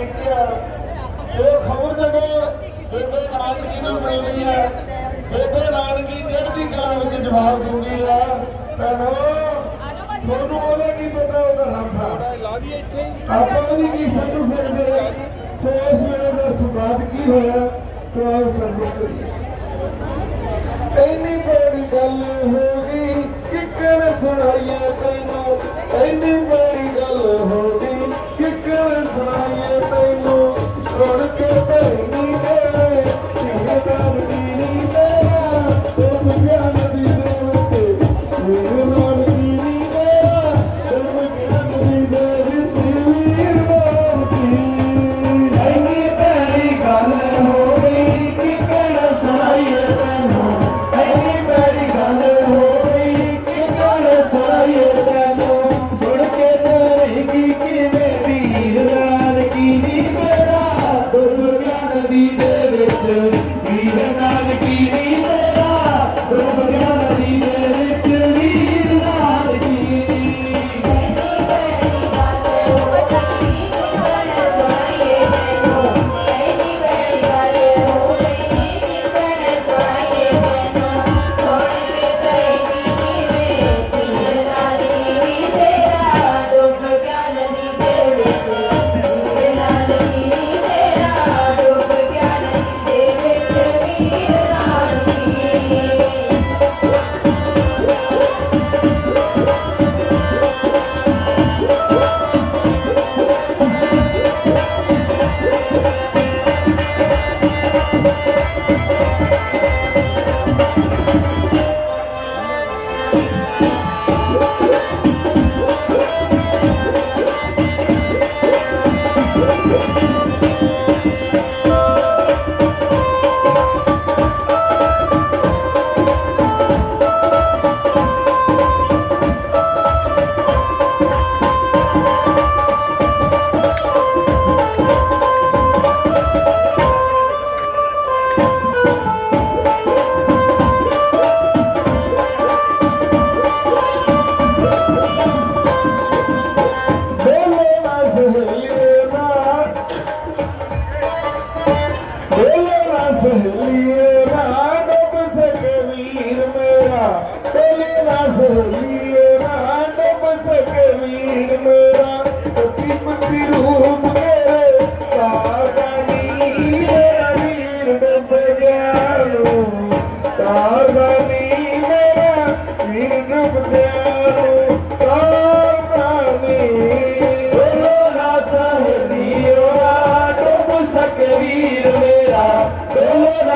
ਵੇਖਿਆ ਅੜਿੱਕਿਆ ਇਹ ਖਬਰ ਜਦੋਂ ਬੇਬੇ ਨਾਨਕੀ ਨੂੰ ਮਿਲਦੀ ਹੈ ਬੇਬੇ ਨਾਨਕੀ ਚੜ੍ਹਦੀ ਕਲਾ ਵਿੱਚ ਜਵਾਬ ਦਿੰਦੀ ਆ, ਭੈਣੋ, ਤੁਹਾਨੂੰ ਉਹਦਾ ਕੀ ਪਤਾ, ਉਹਦਾ ਰੱਬ ਆਪਾਂ ਵੀ ਕੀ ਸਮਝ ਸਕਦੇ ਆ ਸੋ ਇਸ ਵੇਲੇ ਦਾ ਸੁਭਾਤ ਕੀ ਹੋਇਆ ਸੋ ਆਓ ਸਰਬਤ ਇੰਨੀ ਬੜੀ ਗੱਲ ਹੋ ਗਈ ਕਿੱਕਰ ਸੁਣਾਈਏ ਤੈਨੂੰ, ਇੰਨੀ ਸਹੇਲੀਏ ਨਾ ਸਕੇ ਵੀਰ ਮੇਰਾ। ਬੋਲੇ ਨਾ ਸਹੇਲੀਏ ਨਾ ਸਕੇ ਵੀਰ ਮੇਰਾ। ਪਤੀ ਪਤੀ ਰੂਪ ਮੇਰੇ ਕਾਗਾਨੀ ਮੇਰਾ ਵੀਰ ਡੁੱਬ ਗਿਆ ਨੂੰ ਕਾਗਾਨੀ ਮੇਰਾ ਵੀਰ ਡੁੱਬ ਗਿਆ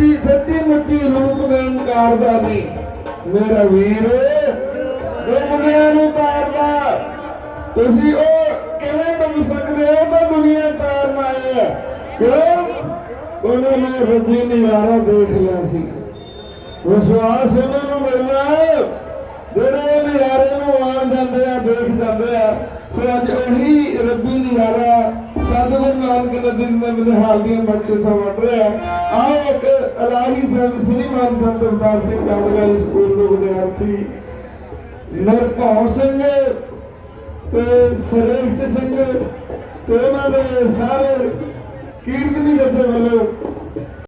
ਸੱਚੀ ਸੱਚੀ ਮੁੱਚੀ ਰੂਪ ਦਾ ਇਨਕਾਰ ਦਾ ਨਹੀਂ ਮੇਰਾ ਵੀਰ ਦੁਨੀਆ ਨੂੰ ਤਾਰਦਾ ਤੁਸੀਂ ਉਹ ਕਿਵੇਂ ਡੁੱਬ ਸਕਦੇ ਹੋ? ਤਾਂ ਦੁਨੀਆ ਤਾਰਨ ਆਏ ਆ ਕਿਉਂ? ਉਹਨਾਂ ਨੇ ਰੱਬੀ ਨਿਵਾਰਾ ਦੇਖ ਲਿਆ ਸੀ। ਵਿਸ਼ਵਾਸ ਉਹਨਾਂ ਨੂੰ ਮਿਲਣਾ ਜਿਹੜੇ ਨਜ਼ਾਰੇ ਨੂੰ ਆਣ ਜਾਂਦੇ ਆ, ਦੇਖ ਜਾਂਦੇ ਆ। ਸੋ ਅੱਜ ਉਹੀ ਰੱਬੀ ਨਜ਼ਾਰਾ ਸਤਿਗੁਰ ਦਿਨ ਦੇ ਵਿਦਹਾਲ ਦੀਆਂ ਬਖਸ਼ਿਸ਼ਾਂ ਵੰਡ ਰਿਹਾ। ਆਓ ਇੱਕ ਅਲਾਹੀ ਸੰਤ ਸ੍ਰੀ ਸੰਤ ਅਵਤਾਰ ਸਿੰਘ ਕਾਮਗਾਰੀ ਸਕੂਲ ਦੇ ਵਿਦਿਆਰਥੀ ਨਰਪਾਉ ਸਿੰਘ ਤੇ ਸਰੇਸ਼ ਸਿੰਘ ਤੇ ਉਹਨਾਂ ਦੇ ਸਾਰੇ ਕੀਰਤਨੀ ਜਥੇ ਵੱਲੋਂ